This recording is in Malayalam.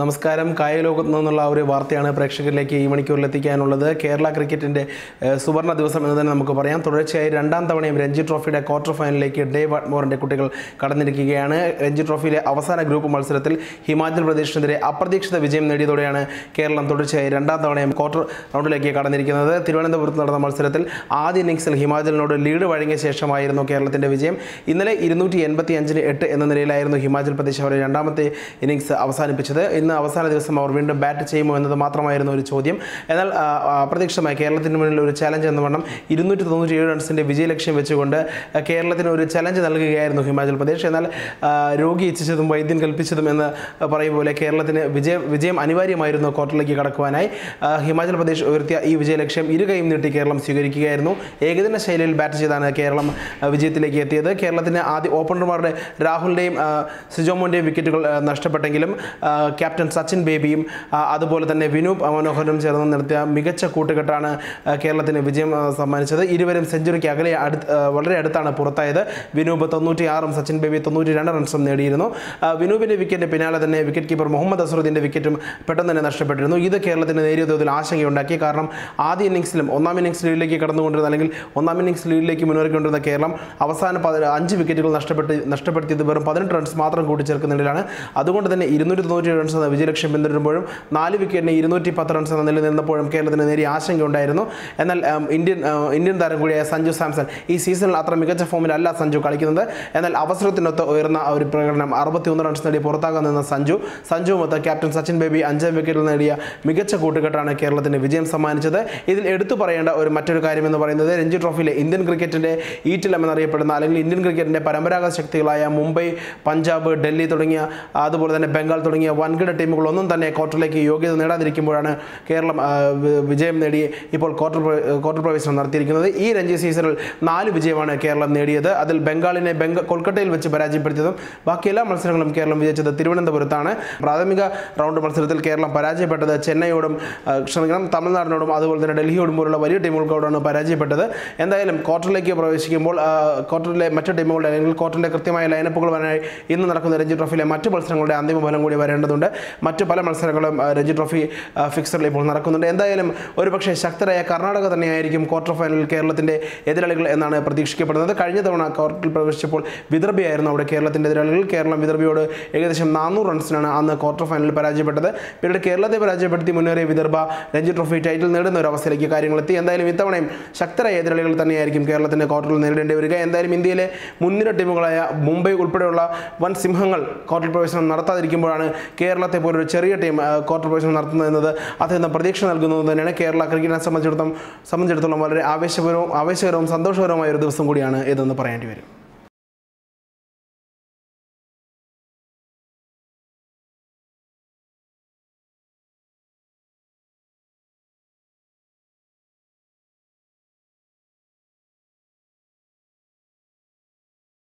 നമസ്കാരം. കായിക ലോകത്ത് നിന്നുള്ള ഒരു വാർത്തയാണ് പ്രേക്ഷകരിലേക്ക് ഈ മണിക്കൂറിൽ എത്തിക്കാനുള്ളത്. കേരള ക്രിക്കറ്റിന്റെ സുവർണ ദിവസം എന്ന് തന്നെ നമുക്ക് പറയാം. തുടർച്ചയായി രണ്ടാം തവണയും രഞ്ജി ട്രോഫിയുടെ ക്വാർട്ടർ ഫൈനലിലേക്ക് ഡേവ് വാട്ട്മോറിന്റെ കുട്ടികൾ കടന്നിരിക്കുകയാണ്. രഞ്ജി ട്രോഫിയിലെ അവസാന ഗ്രൂപ്പ് മത്സരത്തിൽ ഹിമാചൽ പ്രദേശിനെതിരെ അപ്രതീക്ഷിത വിജയം നേടിയതോടെയാണ് കേരളം തുടർച്ചയായി രണ്ടാം തവണയും ക്വാർട്ടർ റൗണ്ടിലേക്ക് കടന്നിരിക്കുന്നത്. തിരുവനന്തപുരത്ത് നടന്ന മത്സരത്തിൽ ആദ്യ ഇന്നിംഗ്സിൽ ഹിമാചലിനോട് ലീഡ് വഴങ്ങിയ ശേഷമായിരുന്നു കേരളത്തിന്റെ വിജയം. ഇന്നലെ ഇരുന്നൂറ്റി എൺപത്തി എന്ന നിലയിലായിരുന്നു ഹിമാചൽ പ്രദേശ് അവരുടെ രണ്ടാമത്തെ ഇന്നിംഗ്സ് അവസാനിപ്പിച്ചത്. ഇന്ന് അവസാന ദിവസം അവർ വീണ്ടും ബാറ്റ് ചെയ്യുമോ എന്നത് മാത്രമായിരുന്നു ഒരു ചോദ്യം. എന്നാൽ അപ്രതീക്ഷിതമായി കേരളത്തിന് മുന്നിൽ ഒരു ചലഞ്ച് എന്ന വണ്ണം ഇരുന്നൂറ്റി തൊണ്ണൂറ്റി ഏഴ് റൺസിന്റെ വിജയലക്ഷ്യം വെച്ചുകൊണ്ട് കേരളത്തിന് ഒരു ചലഞ്ച് നൽകുകയായിരുന്നു ഹിമാചൽ പ്രദേശ്. എന്നാൽ രോഗി ഇച്ഛിച്ചതും വൈദ്യൻ കൽപ്പിച്ചതും എന്ന് പറയും പോലെ കേരളത്തിന് വിജയം വിജയം അനിവാര്യമായിരുന്നു ക്വാർട്ടറിലേക്ക് കടക്കുവാനായി. ഹിമാചൽ പ്രദേശ് ഉയർത്തിയ ഈ വിജയലക്ഷ്യം ഇരു കൈയും നീട്ടി കേരളം സ്വീകരിക്കുകയായിരുന്നു. ഏകദിന ശൈലിയിൽ ബാറ്റ് ചെയ്താണ് കേരളം വിജയത്തിലേക്ക് എത്തിയത്. കേരളത്തിന് ആദ്യ ഓപ്പണർമാരുടെ രാഹുലിന്റെയും സിജോമോന്റെയും വിക്കറ്റുകൾ നഷ്ടപ്പെട്ടെങ്കിലും ആ, ക്യാപ്റ്റൻ സച്ചിൻ ബേബിയും അതുപോലെ തന്നെ വിനൂപ് മനോഹരും ചേർന്ന് നടത്തിയ മികച്ച കൂട്ടുകെട്ടാണ് കേരളത്തിന് വിജയം സമ്മാനിച്ചത്. ഇരുവരും സെഞ്ചുറിക്ക് അകലെ അടുത്ത് വളരെ അടുത്താണ് പുറത്തായത്. വിനൂപ് തൊണ്ണൂറ്റി ആറും സച്ചിൻ ബേബി തൊണ്ണൂറ്റി രണ്ട് റൺസും നേടിയിരുന്നു. വിനൂപിന്റെ വിക്കറ്റിന് പിന്നാലെ തന്നെ വിക്കറ്റ് കീപ്പർ മുഹമ്മദ് അസറുദ്ദീന്റെ വിക്കറ്റും പെട്ടെന്ന് തന്നെ നഷ്ടപ്പെട്ടിരുന്നു. ഇത് കേരളത്തിന് നേരിയ തോതിൽ ആശങ്കയുണ്ടാക്കി. കാരണം ആദ്യ ഇന്നിംഗ്സിലും ഒന്നാം ഇന്നിംഗ്സ് ലീഡിലേക്ക് കടന്നുകൊണ്ടിരുന്ന അല്ലെങ്കിൽ ഒന്നാം ഇന്നിംഗ്സ് ലീഡിലേക്ക് മുന്നേറിക്കൊണ്ടിരുന്ന കേരളം അവസാന അഞ്ച് വിക്കറ്റുകൾ നഷ്ടപ്പെട്ട് നഷ്ടപ്പെടുത്തിയത് വെറും പതിനെട്ട് റൺസ് മാത്രം കൂട്ടിച്ചേർക്കുന്നതിലാണ് അതുകൊണ്ട് തന്നെ ഇരുന്നൂറ്റി തൊണ്ണൂറ്റി റൺസ് എന്ന വിജയലക്ഷ്യം പിന്തുടരുമ്പോഴും നാല് വിക്കറ്റിന് ഇരുന്നൂറ്റി പത്ത് റൺസ് എന്ന നിലയിൽ നിന്നപ്പോഴും കേരളത്തിന് നേരിയ ആശങ്കയുണ്ടായിരുന്നു. എന്നാൽ ഇന്ത്യൻ ഇന്ത്യൻ താരം കൂടിയായ സഞ്ജു സാംസൺ ഈ സീസണിൽ അത്ര മികച്ച ഫോമിലല്ല സഞ്ജു കളിക്കുന്നത്. എന്നാൽ അവസരത്തിനൊത്ത് ഉയർന്ന ഒരു പ്രകടനം അറുപത്തിയൊന്ന് റൺസ് നേടി പുറത്താകാൻ നിന്ന സഞ്ജു. സഞ്ജുവുമൊത്ത് ക്യാപ്റ്റൻ സച്ചിൻ ബേബി അഞ്ചാം വിക്കറ്റിൽ നേടിയ മികച്ച കൂട്ടുകെട്ടാണ് കേരളത്തിന് വിജയം സമ്മാനിച്ചത്. ഇതിൽ എടുത്തു പറയേണ്ട ഒരു മറ്റൊരു കാര്യം എന്ന് പറയുന്നത് രഞ്ജി ട്രോഫിയിലെ ഇന്ത്യൻ ക്രിക്കറ്റിന്റെ ഈറ്റിലം എന്നറിയപ്പെടുന്ന അല്ലെങ്കിൽ ഇന്ത്യൻ ക്രിക്കറ്റിന്റെ പരമ്പരാഗത ശക്തികളായ മുംബൈ പഞ്ചാബ് ഡൽഹി തുടങ്ങിയ അതുപോലെ തന്നെ ബംഗാൾ തുടങ്ങിയ വൻകിട ടീമുകളൊന്നും തന്നെ ക്വാർട്ടറിലേക്ക് യോഗ്യത നേടാതിരിക്കുമ്പോഴാണ് കേരളം വിജയം നേടി ഇപ്പോൾ ക്വാർട്ടർ ക്വാർട്ടർ പ്രവേശനം നടത്തിയിരിക്കുന്നത്. ഈ രഞ്ജി സീസണിൽ നാല് വിജയമാണ് കേരളം നേടിയത്. അതിൽ ബംഗാളിനെ ബംഗ കൊൽക്കത്തയിൽ വെച്ച് പരാജയപ്പെടുത്തിയതും ബാക്കി എല്ലാ മത്സരങ്ങളും കേരളം വിജയിച്ചത് തിരുവനന്തപുരത്താണ്. പ്രാഥമിക റൗണ്ട് മത്സരത്തിൽ കേരളം പരാജയപ്പെട്ടത് ചെന്നൈയോടും ക്ഷമിക്കണം തമിഴ്നാടിനോടും അതുപോലെ തന്നെ ഡൽഹിയോടും പോലുള്ള വലിയ ടീമുകൾക്കോടാണ് പരാജയപ്പെട്ടത്. എന്തായാലും ക്വാർട്ടറിലേക്ക് പ്രവേശിക്കുമ്പോൾ ക്വാർട്ടറിലെ മറ്റു ടീമുകളുടെ അല്ലെങ്കിൽ ക്വാർട്ടറിന്റെ കൃത്യമായ ലൈനപ്പുകൾ വരാനായി ഇന്ന് നടക്കുന്ന രഞ്ജി ട്രോഫിയിലെ മറ്റു മത്സരങ്ങളുടെ അന്തിമ ഫലം കൂടി വരേണ്ടതുണ്ട്. മറ്റു പല മത്സരങ്ങളും രഞ്ജി ട്രോഫി ഫിക്സറിൽ ഇപ്പോൾ നടക്കുന്നുണ്ട്. എന്തായാലും ഒരുപക്ഷെ ശക്തരായ കർണാടക തന്നെയായിരിക്കും ക്വാർട്ടർ ഫൈനലിൽ കേരളത്തിന്റെ എതിരാളികൾ എന്നാണ് പ്രതീക്ഷിക്കപ്പെടുന്നത്. കഴിഞ്ഞ തവണ ക്വാർട്ടറിൽ പ്രവേശിച്ചപ്പോൾ വിദർഭയായിരുന്നു അവിടെ കേരളത്തിന്റെ എതിരാളികൾ. കേരളം വിദർഭയോട് ഏകദേശം നാനൂറ് റൺസിനാണ് അന്ന് ക്വാർട്ടർ ഫൈനലിൽ പരാജയപ്പെട്ടത്. പിന്നീട് കേരളത്തെ പരാജയപ്പെടുത്തി മുന്നേറിയ വിദർഭ രഞ്ജി ട്രോഫി ടൈറ്റിൽ നേടുന്ന ഒരു അവസ്ഥയിലേക്ക് കാര്യങ്ങളെത്തി. എന്തായാലും ഇത്തവണയും ശക്തരായ എതിരാളികൾ തന്നെയായിരിക്കും കേരളത്തിന്റെ ക്വാർട്ടറിൽ നേരിടേണ്ടി വരിക. എന്തായാലും ഇന്ത്യയിലെ മുൻനിര ടീമുകളായ മുംബൈ ഉൾപ്പെടെയുള്ള വൻ സിംഹങ്ങൾ ക്വാർട്ടർ പ്രവേശനം നടത്താതിരിക്കുമ്പോഴാണ് കേരളത്തെ പോലൊരു ചെറിയ ടീം ക്വാർട്ടർ പ്രവേശനം നടത്തുന്നത് അദ്ദേഹം പ്രതീക്ഷ നൽകുന്നത് തന്നെയാണ്. കേരള ക്രിക്കറ്റിനെ സംബന്ധിച്ചിടത്തോളം സംബന്ധിച്ചിടത്തോളം വളരെ ആവേശപരവും ആവേശകരവും സന്തോഷകരവുമായ ഒരു ദിവസം കൂടിയാണ് ഇതെന്ന് പറയേണ്ടി വരും.